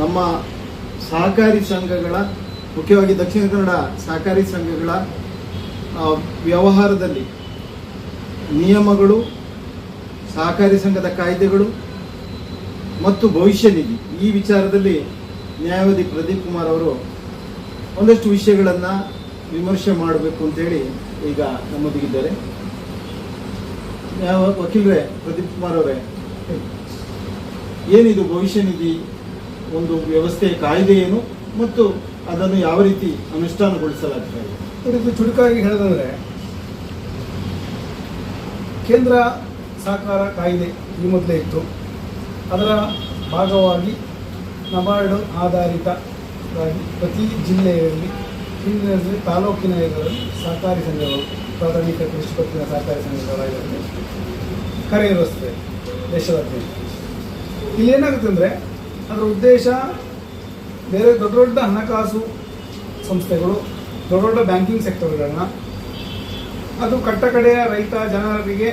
ನಮ್ಮ ಸಹಕಾರಿ ಸಂಘಗಳ, ಮುಖ್ಯವಾಗಿ ದಕ್ಷಿಣ ಕನ್ನಡ ಸಹಕಾರಿ ಸಂಘಗಳ ವ್ಯವಹಾರದಲ್ಲಿ ನಿಯಮಗಳು, ಸಹಕಾರಿ ಸಂಘದ ಕಾಯ್ದೆಗಳು ಮತ್ತು ಭವಿಷ್ಯ ನಿಧಿ. ಈ ವಿಚಾರದಲ್ಲಿ ನ್ಯಾಯವಾದಿ ಪ್ರದೀಪ್ ಕುಮಾರ್ ಅವರು ಒಂದಷ್ಟು ವಿಷಯಗಳನ್ನು ವಿಮರ್ಶೆ ಮಾಡಬೇಕು ಅಂತೇಳಿ ಈಗ ನಮ್ಮೊಂದಿಗಿದ್ದಾರೆ. ವಕೀಲರೇ, ಪ್ರದೀಪ್ ಕುಮಾರ್ ಅವರೇ, ಏನಿದು ಭವಿಷ್ಯ ನಿಧಿ? ಒಂದು ವ್ಯವಸ್ಥೆ ಕಾಯ್ದೆ ಏನು ಮತ್ತು ಅದನ್ನು ಯಾವ ರೀತಿ ಅನುಷ್ಠಾನಗೊಳಿಸಲಾಗ್ತಾ ಇದೆ ಇದಕ್ಕೆ ಚುರುಕಾಗಿ ಹೇಳೋದಂದ್ರೆ, ಕೇಂದ್ರ ಸಹಕಾರ ಕಾಯ್ದೆ ಈ ಮೊದಲೇ ಇತ್ತು. ಅದರ ಭಾಗವಾಗಿ ನಬಾರ್ಡ್ ಆಧಾರಿತವಾಗಿ ಪ್ರತಿ ಜಿಲ್ಲೆಯಲ್ಲಿ ಹಿಂದಿನಲ್ಲಿ ತಾಲೂಕಿನ ಇದರಲ್ಲಿ ಸಹಕಾರಿ ಸಂಘಗಳು, ಪ್ರಾಥಮಿಕ ಕೃಷಿ ಪತ್ತಿನ ಸಹಕಾರಿ ಸಂಘಗಳ ಇದರಲ್ಲಿ ವ್ಯವಸ್ಥೆ ಇಲ್ಲಿ ಏನಾಗುತ್ತೆ ಅಂದರೆ ಅದರ ಉದ್ದೇಶ ಬೇರೆ ದೊಡ್ಡ ದೊಡ್ಡ ಹಣಕಾಸು ಸಂಸ್ಥೆಗಳು, ದೊಡ್ಡ ದೊಡ್ಡ ಬ್ಯಾಂಕಿಂಗ್ ಸೆಕ್ಟರ್ಗಳನ್ನ, ಅದು ಕಟ್ಟಕಡೆಯ ರೈತ ಜನರಿಗೆ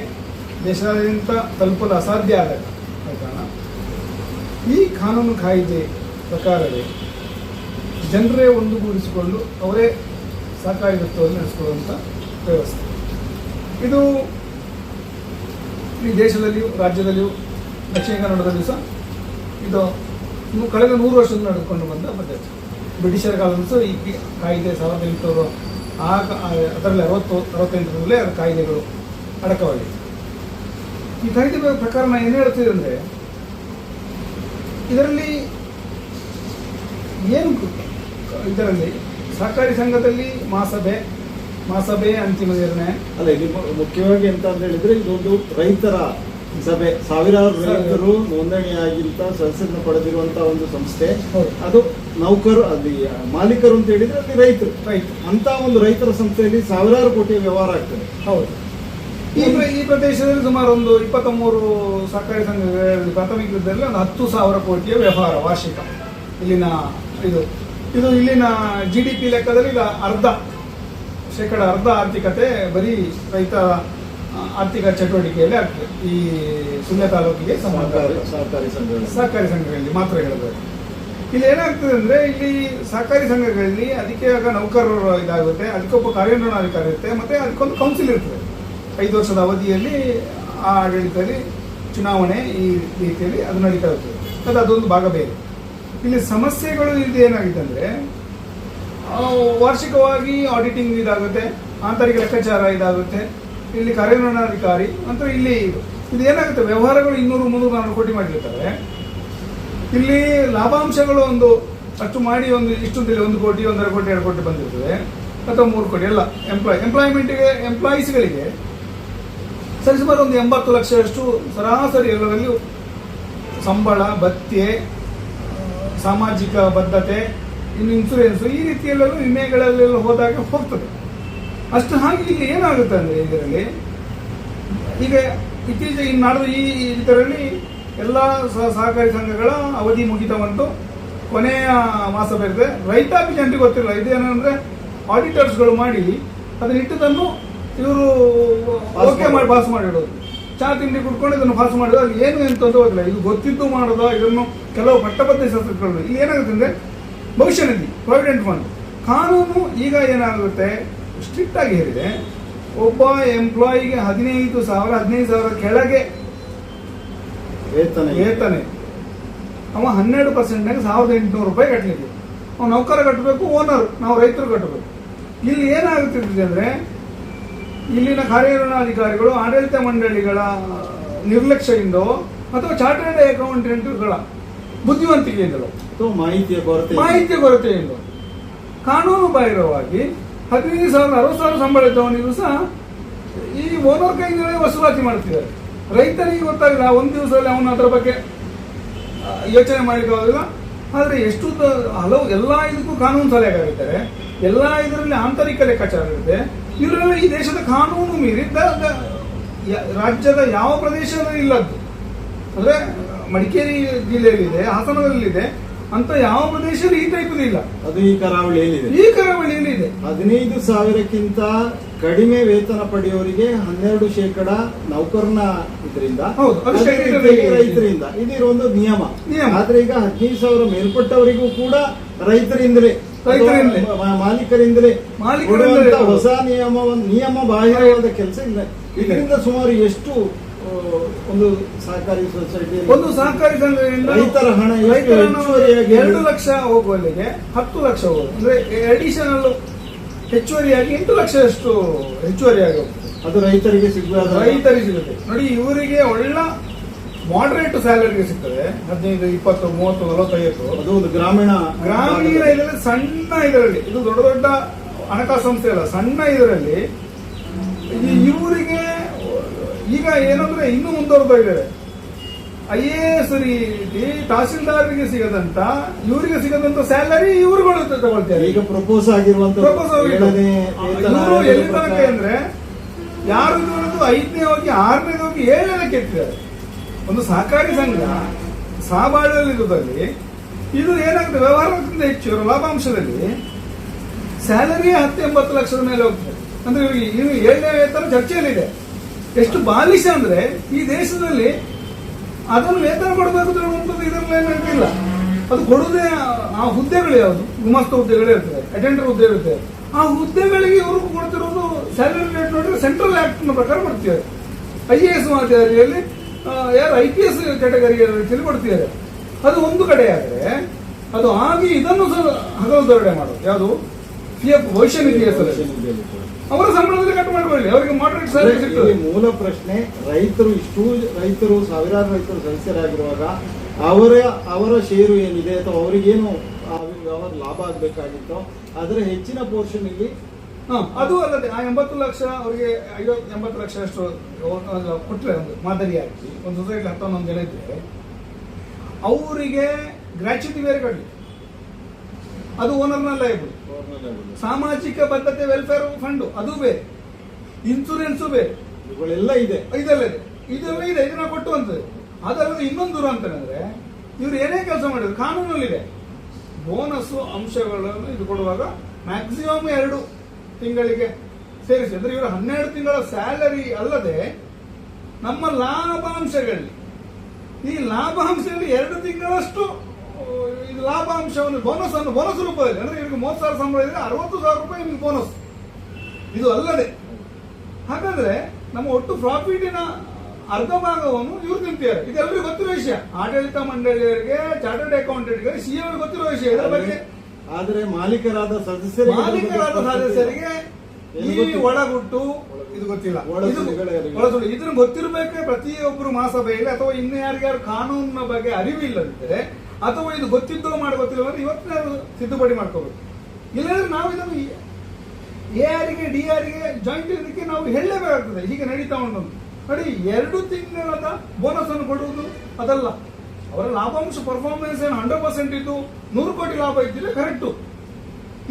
ದೇಶಾದ್ಯಂತ ತಲುಪಲು ಅಸಾಧ್ಯ ಆದ ಕಾರಣ. ಈ ಕಾನೂನು ಕಾಯ್ದೆ ಪ್ರಕಾರವೇ ಜನರೇ ಒಂದುಗೂಡಿಸಿಕೊಂಡು ಅವರೇ ಸಹಕಾರಿ ವೃತ್ತವನ್ನು ನಡೆಸಿಕೊಳ್ಳುವಂಥ ವ್ಯವಸ್ಥೆ. ಇದು ಈ ದೇಶದಲ್ಲಿಯೂ ರಾಜ್ಯದಲ್ಲಿಯೂ ದಕ್ಷಿಣ ಕನ್ನಡದಲ್ಲಿಯೂ ಸಹ ಇದು ಇನ್ನು ಕಳೆದ ನೂರು ವರ್ಷದಿಂದ ನಡೆದುಕೊಂಡು ಬಂದ ಪದ್ಧತಿ ಬ್ರಿಟಿಷರ ಕಾಲದಲ್ಲೂ ಈ ಕಾಯಿದೆ ಸಾವಿರದ ಎಂಟುನೂರು ಆ, ಅದರಲ್ಲಿ ಅರವತ್ತು ಅರವತ್ತೆಂಟರಲ್ಲೇ ಅದರ ಕಾಯ್ದೆಗಳು ಅಡಕವಾಗಿದೆ ಈ ಕಾಯ್ದೆ ಪ್ರಕಾರ ನಾನು ಏನು ಹೇಳ್ತೀವಿ ಅಂದರೆ, ಇದರಲ್ಲಿ ಏನು ಇದರಲ್ಲಿ ಸಹಕಾರಿ ಸಂಘದಲ್ಲಿ ಮಹಾಸಭೆ ಮಹಾಸಭೆ ಅಂತಿಮ ನಿರ್ಣಯ. ಅಲ್ಲ ಇಲ್ಲಿ ಮುಖ್ಯವಾಗಿ ಅಂತ ಹೇಳಿದ್ರೆ, ಇದೊಂದು ರೈತರ ಸಭೆ ಸಾವಿರಾರು. ರೈತರು ನೋಂದಣಿಯಾಗಿಂತ ಸದಸ್ಯರನ್ನು ಪಡೆದಿರುವಂತ ಒಂದು ಸಂಸ್ಥೆ. ಅದು ನೌಕರು ಅಲ್ಲಿ ಮಾಲೀಕರು ಅಂತ ಹೇಳಿದ್ರೆ ಅಲ್ಲಿ ರೈತರು. ರೈತ ಅಂತ ಒಂದು ರೈತರ ಸಂಸ್ಥೆಯಲ್ಲಿ ಸಾವಿರಾರು ಕೋಟಿ ವ್ಯವಹಾರ ಆಗ್ತದೆ. ಹೌದು. ಈ ಈ ಪ್ರದೇಶದಲ್ಲಿ ಸುಮಾರು ಒಂದು ಇಪ್ಪತ್ತ ಮೂರು ಸಹಕಾರಿ ಸಂಘಗಳಲ್ಲಿ ಪ್ರಾಥಮಿಕ ಯುದ್ಧದಲ್ಲಿ ಒಂದು ಹತ್ತು ಸಾವಿರ ಕೋಟಿಯ ವ್ಯವಹಾರ ವಾರ್ಷಿಕ. ಇಲ್ಲಿನ ಇದು ಇದು ಇಲ್ಲಿನ ಜಿ ಡಿ ಪಿ ಲೆಕ್ಕದಲ್ಲಿ ಈಗ ಅರ್ಧ ಶೇಕಡ ಅರ್ಧ ಆರ್ಥಿಕತೆ ಬರೀ ರೈತ ಆರ್ಥಿಕ ಚಟುವಟಿಕೆಯಲ್ಲಿ ಆಗ್ತದೆ. ಈ ಸುಳ್ಯ ತಾಲೂಕಿಗೆ ಸಹಕಾರಿ ಸಹಕಾರಿ ಸಹಕಾರಿ ಸಂಘಗಳಲ್ಲಿ. ಮಾತ್ರ ಹೇಳಬೇಕು ಇಲ್ಲಿ ಏನಾಗ್ತದೆ ಅಂದ್ರೆ ಇಲ್ಲಿ ಸಹಕಾರಿ ಸಂಘಗಳಲ್ಲಿ ಅದಕ್ಕೆ ಆಗ ನೌಕರರು ಇದಾಗುತ್ತೆ ಅದಕ್ಕೊಬ್ಬ ಕಾರ್ಯನಿರ್ವಹಣಾಧಿಕಾರಿ ಇರುತ್ತೆ ಮತ್ತೆ ಅದಕ್ಕೊಂದು ಕೌನ್ಸಿಲ್ ಇರ್ತದೆ. ಐದು ವರ್ಷದ ಅವಧಿಯಲ್ಲಿ ಆ ಆಡಳಿತದಲ್ಲಿ ಚುನಾವಣೆ ಈ ರೀತಿಯಲ್ಲಿ ಅದು ನಡೀತಾ ಇರ್ತದೆ ಅದು ಅದೊಂದು ಭಾಗ ಬೇರೆ. ಇಲ್ಲಿ ಸಮಸ್ಯೆಗಳು ಇಲ್ಲಿ ಏನಾಗಿದೆ ಅಂದ್ರೆ ವಾರ್ಷಿಕವಾಗಿ ಆಡಿಟಿಂಗ್ ಇದಾಗುತ್ತೆ ಆಂತರಿಕ ಲೆಕ್ಕಾಚಾರ ಇದಾಗುತ್ತೆ ಇಲ್ಲಿ ಕಾರ್ಯನಿರ್ವಹಣಾಧಿಕಾರಿ ಅಂತ ಇಲ್ಲಿ ಇದು ಏನಾಗುತ್ತೆ? ವ್ಯವಹಾರಗಳು ಇನ್ನೂರು, ಮುನ್ನೂರು ನಾನ್ನೂರು ಕೋಟಿ ಮಾಡಿರ್ತಾರೆ. ಇಲ್ಲಿ ಲಾಭಾಂಶಗಳು ಒಂದು ಅಷ್ಟು ಮಾಡಿ ಒಂದು ಇಷ್ಟು ಅಂತೇಳಿ ಒಂದು ಕೋಟಿ ಒಂದರ ಕೋಟಿ, ಎರಡು ಕೋಟಿ ಬಂದಿರ್ತದೆ. ಅಥವಾ ಮೂರು ಕೋಟಿ ಎಲ್ಲ ಎಂಪ್ಲಾಯ್ ಎಂಪ್ಲಾಯ್ಮೆಂಟ್ಗೆ ಎಂಪ್ಲಾಯೀಸ್ಗಳಿಗೆ ಸರಿಸುಮಾರು ಒಂದು ಎಂಬತ್ತು ಲಕ್ಷದಷ್ಟು ಸರಾಸರಿ ಎಲ್ಲರಲ್ಲಿ ಸಂಬಳ, ಭತ್ಯೆ, ಸಾಮಾಜಿಕ ಬದ್ಧತೆ, ಇನ್ನು ಇನ್ಸೂರೆನ್ಸ್ ಈ ರೀತಿಯಲ್ಲೆಲ್ಲ ವಿಮೆಗಳಲ್ಲೆಲ್ಲ ಹೋದಾಗ ಹೋಗ್ತದೆ. ಅಷ್ಟು ಹಾಗೆ ಇಲ್ಲಿ ಏನಾಗುತ್ತೆ ಅಂದರೆ ಇದರಲ್ಲಿ? ಈಗ ಇತ್ತೀಚೆಗೆ ನಾಡು ನಾಡ್ದು ಈ ಇದರಲ್ಲಿ ಎಲ್ಲ ಸಹ- ಸಹಕಾರಿ ಸಂಘಗಳ ಅವಧಿ ಮುಗಿತ ಬಂತು ಕೊನೆಯ ಮಾಸ ಬರುತ್ತೆ ರೈತಾಪಿ ಜನರಿಗೆ ಗೊತ್ತಿಲ್ಲ. ಇದೇನಂದ್ರೆ ಆಡಿಟರ್ಸ್ಗಳು ಮಾಡಿ ಅದನ್ನ ಇಟ್ಟದನ್ನು ಇವರು ಓಕೆ ಮಾಡಿ ಪಾಸ್ ಮಾಡಿಡೋದು ಚಾ ತಿಂಡಿ ಕುಡ್ಕೊಂಡು ಇದನ್ನು ಪಾಸ್ ಮಾಡಿದ್ರು. ಅದು ಏನು ಅಂತ ಗೊತ್ತಿಲ್ಲ. ಇದು ಗೊತ್ತಿದ್ದು ಮಾಡೋದ? ಇದನ್ನು ಕೆಲವು ಪಟ್ಟಬದ್ಧ ಶಾಸ್ತ್ರಗಳು ಇಲ್ಲಿ ಏನಾಗುತ್ತೆ ಅಂದರೆ ಭವಿಷ್ಯ ನಿಧಿ ಪ್ರಾವಿಡೆಂಟ್ ಫಂಡ್ ಕಾನೂನು ಈಗ ಏನಾಗುತ್ತೆ? ಸ್ಟ್ರಿಕ್ಟ್ ಆಗಿ ಹೇಳಿದೆ. ಒಬ್ಬ ಎಂಪ್ಲಾಯಿಗೆ ಹದಿನೈದು ಸಾವಿರ ಹದಿನೈದು ಸಾವಿರ ಕೆಳಗೆ ವೇತನ ವೇತನ ಅವ ಹನ್ನೆರಡು ಪರ್ಸೆಂಟ್ನಾಗ ಸಾವಿರದ ಎಂಟುನೂರು ರೂಪಾಯಿ ಕಟ್ಟಲಿಕ್ಕೆ ಅವ ನೌಕರ ಕಟ್ಟಬೇಕು ಓನರ್ ನಾವು ರೈತರು ಕಟ್ಟಬೇಕು ಇಲ್ಲಿ ಏನಾಗುತ್ತಿದೆ ಅಂದ್ರೆ ಇಲ್ಲಿನ ಕಾರ್ಯನಿರ್ವಹಣಾಧಿಕಾರಿಗಳು ಆಡಳಿತ ಮಂಡಳಿಗಳ ನಿರ್ಲಕ್ಷ್ಯದಿಂದೋ ಅಥವಾ ಚಾರ್ಟರ್ಡ್ ಅಕೌಂಟೆಂಟ್ಗಳ ಬುದ್ಧಿವಂತಿಕೆಯಿಂದಲೋ ಮಾಹಿತಿಯ ಕೊರತೆ ಮಾಹಿತಿಯ ಮಾಹಿತಿ ಕೊರತೆಯಿಂದ ಕಾನೂನು ಬಾಹಿರವಾಗಿ ಹದಿನೈದು ಸಾವಿರ ಅರವತ್ತು ಸಾವಿರ ಸಂಬಳ ಇದ್ದವನಿಗೂ ಸಹ ಈ ಓನರ್ ಕೈಯಿಂದಲೇ ವಸೂಲಾತಿ ಮಾಡ್ತಿದ್ದಾರೆ. ರೈತನಿಗೆ ಗೊತ್ತಾಗಿಲ್ಲ, ಒಂದು ದಿವಸದಲ್ಲಿ ಅವನು ಅದರ ಬಗ್ಗೆ ಯೋಚನೆ ಮಾಡಲಿಕ್ಕೆ ಆದರೆ ಎಷ್ಟು ಹಲವು ಎಲ್ಲ ಇದಕ್ಕೂ ಕಾನೂನು ಸಲಹೆಗಾರಿದ್ದಾರೆ ಎಲ್ಲ ಇದರಲ್ಲಿ ಆಂತರಿಕ ಲೆಕ್ಕಾಚಾರ ಇರುತ್ತೆ. ಇವರೆಲ್ಲ ಈ ದೇಶದ ಕಾನೂನು ಮೀರಿ ದ- ದ- ರಾಜ್ಯದ ಯಾವ ಪ್ರದೇಶದಲ್ಲಿ ಇಲ್ಲದ್ದು. ಅಂದರೆ, ಮಡಿಕೇರಿ ಜಿಲ್ಲೆಯಲ್ಲಿದೆ, ಹಾಸನದಲ್ಲಿದೆ. ಅಂತ ಯಾವ ಪ್ರದೇಶದಲ್ಲಿ ಈ ಟೈಪ್ ಇಲ್ಲ. ಅದು ಈ ಕರಾವಳಿಯಲ್ಲಿ ಈ ಕರಾವಳಿಯಲ್ಲಿ ಇದೆ. ಹದಿನೈದು ಸಾವಿರಕ್ಕಿಂತ ಕಡಿಮೆ ವೇತನ ಪಡೆಯೋರಿಗೆ ಹನ್ನೆರಡು ಶೇಕಡ ನೌಕರನ ಇದರಿಂದ ರೈತರಿಂದ. ಇದಿರೊಂದು ನಿಯಮ. ನಿಯಮ. ಆದ್ರೆ ಈಗ ಹದಿನೈದು ಸಾವಿರ ಮೇಲ್ಪಟ್ಟವರಿಗೂ ಕೂಡ ರೈತರಿಂದಲೇ. ಮಾಲೀಕರಿಂದಲೇ ಮಾಲೀಕರಿಂದ. ಹೊಸ ನಿಯಮ ನಿಯಮ ಬಾಹಿರವಾದ ಕೆಲಸ ಇಲ್ಲ. ಇದರಿಂದ ಸುಮಾರು ಎಷ್ಟು ಒಂದು ಸಹಕಾರಿ ಸೊಸೈಟಿ ಒಂದು ಸಹಕಾರಿ ಸಂಘದಿಂದ ರೈತರ ಹಣ ರೈತರ ಎರಡು ಲಕ್ಷ ಹೋಗುವಲ್ಲಿಗೆ ಹತ್ತು ಲಕ್ಷ ಹೋಗುದು ಅಂದ್ರೆ ಅಡಿಷನಲ್ ಹೆಚ್ಚುವರಿಯಾಗಿ ಎಂಟು ಲಕ್ಷದಷ್ಟು ಹೆಚ್ಚುವರಿಯಾಗಿ ಹೋಗ್ತದೆ ಅದು ರೈತರಿಗೆ ಸಿಗಲಾದ ರೈತರಿಗೆ ಸಿಗುತ್ತೆ. ನೋಡಿ ಇವರಿಗೆ ಒಳ್ಳೆ ಮಾಡರೇಟ್ ಸ್ಯಾಲರಿಗೆ ಸಿಗ್ತದೆ. ಹದಿನೈದು ಇಪ್ಪತ್ತು ಮೂವತ್ತು ನಲವತ್ತೈದು. ಅದು ಒಂದು ಗ್ರಾಮೀಣ ಗ್ರಾಮೀಣ ಇದರಲ್ಲಿ ಸಣ್ಣ ಇದರಲ್ಲಿ. ಇದು ದೊಡ್ಡ ದೊಡ್ಡ ಹಣಕಾಸು ಸಂಸ್ಥೆ ಅಲ್ಲ ಸಣ್ಣ ಇದರಲ್ಲಿ. ಇವರಿಗೆ ಈಗ ಏನಂದ್ರೆ ಇನ್ನೂ ಮುಂದುವರೆದೋ ಇದ್ದಾರೆ ಐ ಎ ಎಸ್ ರೀತಿ ತಹಸೀಲ್ದಾರ್ಗೆ ಸಿಗದಂತ ಇವರಿಗೆ ಸಿಗದಂತ ಸ್ಯಾಲರಿ ಇವರುಗಳು ತಗೊಳ್ತಾರೆ. ಈಗ ಪ್ರಪೋಸ್ ಆಗಿರುವಂತ ಪ್ರಪೋಸ್ ಇವರು ಎಲ್ಲಿ ತನಕ ಅಂದ್ರೆ ಯಾರು ಐದನೇ ಹೋಗಿ ಆರನೇ ಹೋಗಿ ಏಳನೇ ಕೆತ್ತಿದ್ದಾರೆ. ಒಂದು ಸಹಕಾರಿ ಸಂಘ ಸಹಬಾಳ್ವಲ್ಲಿರುವುದಲ್ಲಿ ಇದು ಏನಾಗುತ್ತೆ ವ್ಯವಹಾರಕ್ಕಿಂತ ಹೆಚ್ಚು ಇವರ ಲಾಭಾಂಶದಲ್ಲಿ ಸ್ಯಾಲರಿ ಹತ್ತು ಎಂಬತ್ತು ಲಕ್ಷದ ಮೇಲೆ ಹೋಗ್ತದೆ. ಅಂದ್ರೆ ಇವ್ರಿಗೆ ಇನ್ನು ಏಳನೇ ವೇತನ ಚರ್ಚೆಯಲ್ಲಿದೆ. ಎಷ್ಟು ಬಾಲಿಶ ಅಂದ್ರೆ ಈ ದೇಶದಲ್ಲಿ ಅದನ್ನು ವೇತನ ಕೊಡಬೇಕು ಅಂತ ಇದರಲ್ಲಿ ಇಲ್ಲ. ಅದು ಕೊಡುವುದೇ ಆ- ಹುದ್ದೆಗಳು ಯಾವುದು? ಗುಮಾಸ್ತ ಹುದ್ದೆಗಳು ಇರ್ತದೆ ಅಟೆಂಡರ್ ಹುದ್ದೆ ಇರುತ್ತೆ. ಆ ಹುದ್ದೆಗಳಿಗೆ ಇವರು ಕೊಡ್ತಿರೋದು ಸ್ಯಾಲರಿ ರೇಟ್ ನೋಡಿದ್ರೆ ಸೆಂಟ್ರಲ್ ಆಕ್ಟ್ನ ಪ್ರಕಾರ ಕೊಡ್ತಿದ್ದಾರೆ. ಐ ಎ ಎಸ್ ಮಾದರಿಯಲ್ಲಿ ಯಾರು ಐ ಪಿ ಎಸ್ ಕ್ಯಾಟಗರಿ ರೀತಿಯಲ್ಲಿ ಕೊಡ್ತಿದ್ದಾರೆ. ಅದು ಒಂದು ಕಡೆ ಆದ್ರೆ ಅದು ಆಗಿ ಇದನ್ನು ಹಗಲು ದೊರಡೆ ಮಾಡೋದು. ಯಾವುದು? ಪಿ ಎಫ್ ಭವಿಷ್ಯ ನಿಧಿ ಹೆಸರಲ್ಲಿ ಅವರ ಸಂಬಳದಲ್ಲಿ ಕಟ್ ಮಾಡ್ಕೊಳ್ಳಿ. ಅವರಿಗೆ ಮಾಡರೇಟ್ ಸರ್ವಿಸ್ ಮೂಲ ಪ್ರಶ್ನೆ ರೈತರು ಇಷ್ಟು ರೈತರು ಸಾವಿರಾರು ರೈತರು ಸದಸ್ಯರಾಗಿರುವಾಗ ಅವರ ಅವರ ಷೇರು ಏನಿದೆ ಅಥವಾ ಅವರಿಗೇನು ವ್ಯವಹಾರ ಲಾಭ ಆಗಬೇಕಾಗಿತ್ತು ಅದರ ಹೆಚ್ಚಿನ ಪೋರ್ಷನ್ ಇಲ್ಲಿ ಹಾಂ ಅದು ಅಲ್ಲದೆ ಆ ಎಂಬತ್ತು ಲಕ್ಷ ಅವರಿಗೆ ಐವತ್ತು ಎಂಬತ್ತು ಲಕ್ಷ ಅಷ್ಟು ಒಂದು ಕೊಟ್ರೆ ಒಂದು ಮಾದರಿಯಾಗಿ ಒಂದು ಸೊಸೈಟಿ ಹತ್ತೊಂದೊಂದು ಜನ ಇದ್ದರೆ ಅವರಿಗೆ ಗ್ರಾಚ್ಯುಟಿ ಬೇರೆ ಕಟ್ಲಿ ಅದು ಓನರ್ನ ಲೈಬಲ್ ಸಾಮಾಜಿಕ ಬದ್ಧತೆ ವೆಲ್ಫೇರ್ ಫಂಡ್ ಅದು ಬೇರೆ ಇನ್ಸೂರೆನ್ಸ್ ಬೇರೆ ಇವುಗಳೆಲ್ಲ ಇದೆ. ಇದೆಲ್ಲ ಇದೆ. ಇದೆಲ್ಲ ಇದೆ. ಇದನ್ನ ಕೊಟ್ಟುವಂಥದ್ದು ಅದಲ್ಲದೆ ಇನ್ನೊಂದು ದೂರ ಅಂತಂದ್ರೆ ಇವ್ರು ಏನೇ ಕೆಲಸ ಮಾಡಿದ್ರು ಕಾನೂನಲ್ಲಿದೆ. ಬೋನಸ್ ಅಂಶಗಳನ್ನು ಇದು ಕೊಡುವಾಗ ಮ್ಯಾಕ್ಸಿಮಮ್ ಎರಡು ತಿಂಗಳಿಗೆ ಸೇರಿಸಿ. ಅಂದ್ರೆ ಇವರು ಹನ್ನೆರಡು ತಿಂಗಳ ಸ್ಯಾಲರಿ ಅಲ್ಲದೆ ನಮ್ಮ ಲಾಭಾಂಶಗಳಲ್ಲಿ ಈ ಲಾಭಾಂಶದಲ್ಲಿ ಎರಡು ತಿಂಗಳಷ್ಟು ಇದು ಲಾಭಾಂಶವನ್ನು ಬೋನಸ್ ಅನ್ನು ಬೋನಸ್ ರೂಪದಲ್ಲಿ ಅಂದ್ರೆ ಇವರಿಗೆ ಮೂವತ್ತು ಸಾವಿರ ಸಂಬಳ ಇದ್ರೆ ಅರವತ್ತು ಸಾವಿರ ರೂಪಾಯಿ ನಿಮ್ಗೆ ಬೋನಸ್ ಇದು ಅಲ್ಲದೆ ಹಾಗಾದ್ರೆ ನಮ್ಮ ಒಟ್ಟು ಪ್ರಾಫಿಟಿನ ಅರ್ಧ ಭಾಗವನ್ನು ಇವ್ರು ತಿಂತಾರೆ ಇದೆಲ್ಲರಿಗೂ ಗೊತ್ತಿರೋ ವಿಷಯ ಆಡಳಿತ ಮಂಡಳಿಯವರಿಗೆ ಚಾರ್ಟರ್ಡ್ ಅಕೌಂಟೆಂಟ್ಗೆ ಸಿ ಅವರಿಗೆ ಗೊತ್ತಿರೋ ವಿಷಯ ಇದರ ಬಗ್ಗೆ ಆದರೆ ಮಾಲೀಕರಾದ ಸದಸ್ಯರಿಗೆ ಮಾಲೀಕರಾದ ಸದಸ್ಯರಿಗೆ ಈ. ಒಳಗುಟ್ಟು ಇದು ಗೊತ್ತಿಲ್ಲ. ಇದನ್ನು ಗೊತ್ತಿರಬೇಕೆ ಪ್ರತಿಯೊಬ್ಬರು ಮಹಾಸಭೆಯಲ್ಲಿ ಅಥವಾ ಇನ್ನು ಯಾರಿಗಾರು ಕಾನೂನಿನ ಬಗ್ಗೆ ಅರಿವಿಲ್ಲದಿದ್ದರೆ ಅಥವಾ ಇದು ಗೊತ್ತಿದ್ದೋ ಮಾಡಿ ಗೊತ್ತಿಲ್ಲ ಅಂದ್ರೆ ಇವತ್ತಿನ ತಿದ್ದುಪಡಿ ಮಾಡ್ಕೋಬೇಕು ಇಲ್ಲಾಂದ್ರೆ ನಾವು ಇದನ್ನು ಎ ಆರಿಗೆ ಡಿ ಆರಿಗೆ ಜಾಯಿಂಟ್ ಇದಕ್ಕೆ ನಾವು ಹೇಳಲೇಬೇಕಾಗ್ತದೆ. ಹೀಗೆ ನಡೀತಾ ಉಂಟು. ನೋಡಿ ಎರಡು ತಿಂಗಳದ ಬೋನಸ್ ಅನ್ನು ಕೊಡುವುದು ಅದಲ್ಲ. ಅವರ ಲಾಭಾಂಶ ಪರ್ಫಾರ್ಮೆನ್ಸ್ ಏನು ಹಂಡ್ರೆಡ್ ಪರ್ಸೆಂಟ್ ಇದ್ದು ನೂರು ಕೋಟಿ ಲಾಭ ಇದ್ದಿಲ್ಲ ಕರೆಕ್ಟು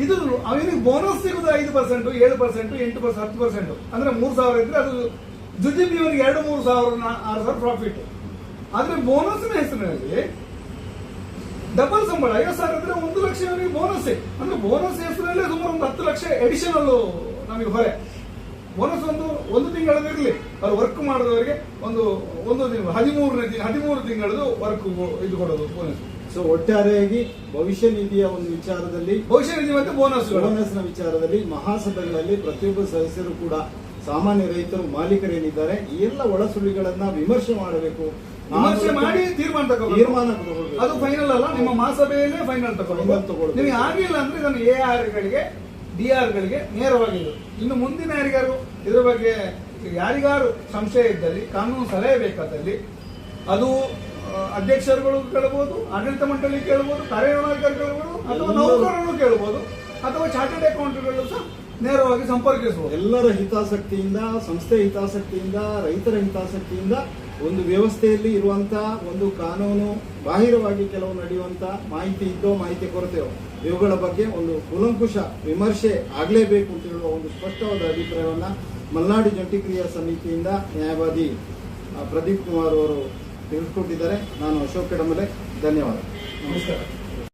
ಇದು ಅವನಿಗೆ ಬೋನಸ್ ಸಿಗುದು ಐದು ಪರ್ಸೆಂಟ್ ಏಳು ಪರ್ಸೆಂಟ್ ಎಂಟು ಪರ್ಸೆಂಟ್ ಹತ್ತು ಪರ್ಸೆಂಟ್ ಅಂದ್ರೆ ಮೂರು ಸಾವಿರ ಇದ್ರೆ ಅದು ದುಡ್ಡಿ ಇವನಿಗೆ ಎರಡು ಮೂರು ಸಾವಿರ, ಆರು ಸಾವಿರ ಪ್ರಾಫಿಟ್ ಆದ್ರೆ ಬೋನಸ್ನ ಹೆಸರಿನಲ್ಲಿ ಡಬಲ್ ಸಂಬಳ, ಐವತ್ತು ಸಾವಿರ ಇದ್ರೆ ಒಂದು ಲಕ್ಷ ಇವನಿಗೆ ಬೋನಸ್ ಅಂದ್ರೆ ಬೋನಸ್ ಹೆಸರಲ್ಲೇ ಸುಮಾರು ಒಂದು ಹತ್ತು ಲಕ್ಷ ಎಡಿಷನಲ್ ನಮಗೆ ಹೊರೆ. ಬೋನಸ್ ಒಂದು ಒಂದು ತಿಂಗಳದಿರಲಿ ಅವ್ರು ವರ್ಕ್ ಮಾಡಿದವರಿಗೆ ಒಂದು ಒಂದು ಹದಿಮೂರನೇ ಹದಿಮೂರು ತಿಂಗಳದ್ದು ವರ್ಕ್ ಇದು ಕೊಡೋದು ಬೋನಸ್ ಸೊ ಒಟ್ಟಾರೆಯಾಗಿ ಭವಿಷ್ಯ ನಿಧಿಯ ಒಂದು ವಿಚಾರದಲ್ಲಿ ಭವಿಷ್ಯ ನಿಧಿ ಮತ್ತೆ ಬೋನಸ್ ಬೋನಸ್ನ ವಿಚಾರದಲ್ಲಿ ಮಹಾಸಭೆಗಳಲ್ಲಿ ಪ್ರತಿಯೊಬ್ಬ ಸದಸ್ಯರು ಕೂಡ ಸಾಮಾನ್ಯ ರೈತರು ಮಾಲೀಕರೇನಿದ್ದಾರೆ ಈ ಎಲ್ಲ ಒಳಸುಳಿಗಳನ್ನ ವಿಮರ್ಶೆ ಮಾಡಬೇಕು ವಿಮರ್ಶೆ ಮಾಡಿ ತೀರ್ಮಾನ ತೀರ್ಮಾನ. ಅದು ಫೈನಲ್ ಅಲ್ಲ ನಿಮ್ಮ ಮಹಾಸಭೆಯಲ್ಲೇ ಫೈನಲ್ ತಗೊಳ್ಳಿ. ನಿಮಗೆ ಆಗಿಲ್ಲ ಅಂದ್ರೆ ಇದನ್ನು ಎ ಆರ್ ಗಳಿಗೆ ಡಿ ಆರ್ ಗಳಿಗೆ ನೇರವಾಗಿ. ಇನ್ನು ಮುಂದಿನ ಯಾರಿಗಾರು ಇದ್ರ ಬಗ್ಗೆ ಯಾರಿಗಾರು ಸಂಶಯ ಇದ್ದಲ್ಲಿ ಕಾನೂನು ಸಲಹೆ ಬೇಕಾದಲ್ಲಿ ಅದು ಅಧ್ಯಕ್ಷರುಗಳು ಕೇಳಬಹುದು, ಆಡಳಿತ ಮಂಡಳಿ ಕೇಳಬಹುದು ಕಾರ್ಯನಿರ್ವಾಹಕರು ಕೇಳಬಹುದು, ಅಥವಾ ನೌಕರರು ಕೇಳಬಹುದು, ಅಥವಾ ಚಾರ್ಟೆಡ್ ಅಕೌಂಟ್ಗಳು ಸಹ ನೇರವಾಗಿ ಸಂಪರ್ಕಿಸಬಹುದು. ಎಲ್ಲರ ಹಿತಾಸಕ್ತಿಯಿಂದ ಸಂಸ್ಥೆ ಹಿತಾಸಕ್ತಿಯಿಂದ, ರೈತರ ಹಿತಾಸಕ್ತಿಯಿಂದ ಒಂದು ವ್ಯವಸ್ಥೆಯಲ್ಲಿ ಇರುವಂತಹ ಒಂದು ಕಾನೂನು, ಬಾಹಿರವಾಗಿ ಕೆಲವು ನಡೆಯುವಂತ ಮಾಹಿತಿ ಇದ್ದೋ ಮಾಹಿತಿ ಕೊರತೆಯೋ, ಇವುಗಳ ಬಗ್ಗೆ ಒಂದು ಕುಲಂಕುಷ ವಿಮರ್ಶೆ ಆಗಲೇಬೇಕು ಅಂತ ಹೇಳುವ ಒಂದು ಸ್ಪಷ್ಟವಾದ ಅಭಿಪ್ರಾಯವನ್ನ ಮಲ್ನಾಡು ಜಂಟಿ ಕ್ರಿಯಾ ಸಮಿತಿಯಿಂದ ನ್ಯಾಯವಾದಿ ಪ್ರದೀಪ್ ಕುಮಾರ್ ಅವರು ತಿಳಿದುಕೊಟ್ಟಿದ್ದಾರೆ ನಾನು ಅಶೋಕ್ ಕಡಮಲೆ. ಧನ್ಯವಾದ. ನಮಸ್ಕಾರ.